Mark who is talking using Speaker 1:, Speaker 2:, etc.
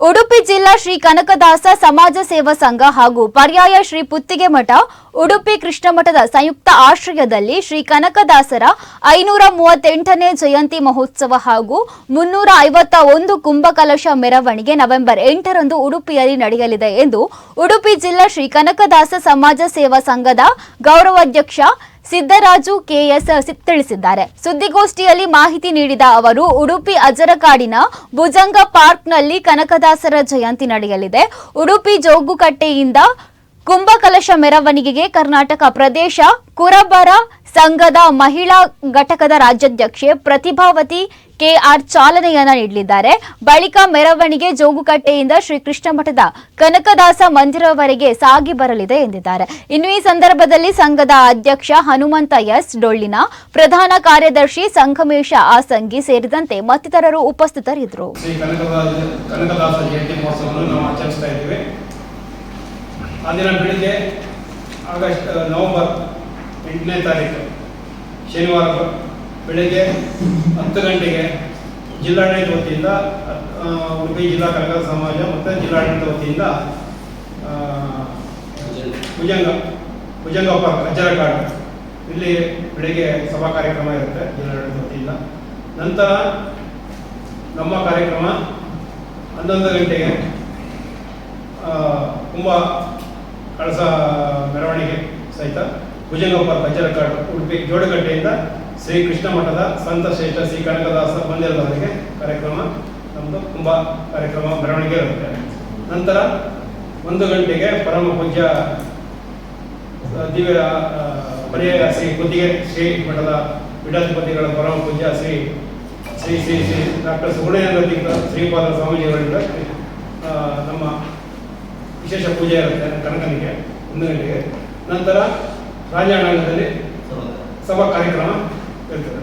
Speaker 1: ಉಡುಪಿ ಜಿಲ್ಲಾ ಶ್ರೀ ಕನಕದಾಸ ಸಮಾಜ ಸೇವಾ ಸಂಘ ಹಾಗೂ ಪರ್ಯಾಯ ಶ್ರೀ ಪುತ್ತಿಗೆ ಮಠ, ಉಡುಪಿ ಕೃಷ್ಣ ಮಠದ ಸಂಯುಕ್ತ ಆಶ್ರಯದಲ್ಲಿ ಶ್ರೀ ಕನಕದಾಸರ ಐನೂರ ಮೂವತ್ತೆಂಟನೇ ಜಯಂತಿ ಮಹೋತ್ಸವ ಹಾಗೂ ಮುನ್ನೂರ ಐವತ್ತ ಒಂದು ಕುಂಭಕಲಶ ಮೆರವಣಿಗೆ ನವೆಂಬರ್ ಎಂಟರಂದು ಉಡುಪಿಯಲ್ಲಿ ನಡೆಯಲಿದೆ ಎಂದು ಉಡುಪಿ ಜಿಲ್ಲಾ ಶ್ರೀ ಕನಕದಾಸ ಸಮಾಜ ಸೇವಾ ಸಂಘದ ಗೌರವಾಧ್ಯಕ್ಷ ಸಿದ್ದರಾಜು ಕೆಎಸ್ ತಿಳಿಸಿದ್ದಾರೆ. ಸುದ್ದಿಗೋಷ್ಠಿಯಲ್ಲಿ ಮಾಹಿತಿ ನೀಡಿದ ಅವರು, ಉಡುಪಿ ಅಜರಕಾಡಿನ ಭುಜಂಗ ಪಾರ್ಕ್ನಲ್ಲಿ ಕನಕದಾಸರ ಜಯಂತಿ ನಡೆಯಲಿದೆ. ಉಡುಪಿ ಜೋಗುಕಟ್ಟೆಯಿಂದ ಕುಂಭಕಲಶ ಮೆರವಣಿಗೆಗೆ ಕರ್ನಾಟಕ ಪ್ರದೇಶ, ಕುರಬರ ಸಂಘದ ಮಹಿಳಾ ಘಟಕದ ರಾಜ್ಯಾಧ್ಯಕ್ಷೆ ಪ್ರತಿಭಾವತಿ ಕೆಆರ್ ಚಾಲನೆಯನ್ನ ನೀಡಲಿದ್ದಾರೆ. ಬಳಿಕ ಮೆರವಣಿಗೆ ಜೋಗುಕಟ್ಟೆಯಿಂದ ಶ್ರೀ ಕೃಷ್ಣ ಮಠದ ಕನಕದಾಸ ಮಂದಿರವರೆಗೆ ಸಾಗಿ ಬರಲಿದೆ ಎಂದಿದ್ದಾರೆ. ಇನ್ನು ಈ ಸಂದರ್ಭದಲ್ಲಿ ಸಂಘದ ಅಧ್ಯಕ್ಷ ಹನುಮಂತ ಎಸ್ ಡೊಳ್ಳಿನ ಪ್ರಧಾನ ಕಾರ್ಯದರ್ಶಿ ಸಂಘಮೇಶ ಆಸಂಗಿ ಸೇರಿದಂತೆ ಮತ್ತಿತರರು ಉಪಸ್ಥಿತರಿದ್ದರು
Speaker 2: ಶ್ರೀ ಕನಕದಾಸ ಕನಕದಾಸ ಜಯಂತಿ ಮಹೋತ್ಸವವನ್ನು ನಾವು ಆಚರಿಸ್ತಾ ಇದ್ದೇವೆ ಆ ದಿನ ಬೆಳಿಗ್ಗೆ ಆಗಸ್ಟ್ ನವಂಬರ್ ಎಂಟನೇ ತಾರೀಕು, ಶನಿವಾರ ಬೆಳಗ್ಗೆ ಹತ್ತು ಗಂಟೆಗೆ ಜಿಲ್ಲಾಡಳಿತ ವತಿಯಿಂದ ಉಡುಪಿ ಜಿಲ್ಲಾ ಕನ್ನಡ ಸಮಾಜ ಮತ್ತು ಜಿಲ್ಲಾಡಳಿತ ವತಿಯಿಂದ ಭುಜಂಗ ಭುಜಂಗ ಪಾರ್ಕ್ ಅಜ್ಜರಕಾಡು ಇಲ್ಲಿ ಬೆಳಿಗ್ಗೆ ಸಭಾ ಕಾರ್ಯಕ್ರಮ ಇರುತ್ತೆ ಜಿಲ್ಲಾಡಳಿತ ವತಿಯಿಂದ. ನಂತರ ನಮ್ಮ ಕಾರ್ಯಕ್ರಮ ಹನ್ನೊಂದು ಗಂಟೆಗೆ ತುಂಬ ಕಳಸ ಮೆರವಣಿಗೆ ಸಹಿತ ಭುಜಂಗಪ್ಪ ಕಜ್ಜರಕಾಡು ಉಡುಪಿ ಜೋಡಗಟ್ಟೆಯಿಂದ ಶ್ರೀ ಕೃಷ್ಣ ಮಠದ ಸಂತ ಶ್ರೇಷ್ಠ ಶ್ರೀ ಕನಕದಾಸ ಮಂದಿರದವರೆಗೆ ಕಾರ್ಯಕ್ರಮ ನಮ್ಮದು ತುಂಬ ಕಾರ್ಯಕ್ರಮ ಮೆರವಣಿಗೆ ಇರುತ್ತೆ. ನಂತರ ಒಂದು ಗಂಟೆಗೆ ಪರಮ ಪೂಜ್ಯ ದಿವ್ಯ ಪರ್ಯಾಯ ಶ್ರೀ ಕುತ್ತಿಗೆ ಶ್ರೀ ಮಠದ ಪೀಠಾಧಿಪತಿಗಳ ಪರಮ ಪೂಜ್ಯ ಶ್ರೀ ಶ್ರೀ ಶ್ರೀ ಶ್ರೀ ಡಾಕ್ಟರ್ ಸುಗುಣೇಂದ್ರ ಶ್ರೀಪಾದ ಸ್ವಾಮೀಜಿಗಳಿಂದ ನಮ್ಮ ವಿಶೇಷ ಪೂಜೆ ಇರುತ್ತೆ ಕನಕನಿಗೆ ಒಂದು ಗಂಟೆಗೆ. ನಂತರ ರಾಜಾಂಗಣದಲ್ಲಿ ಸಭಾ ಕಾರ್ಯಕ್ರಮ ಇರ್ತದೆ.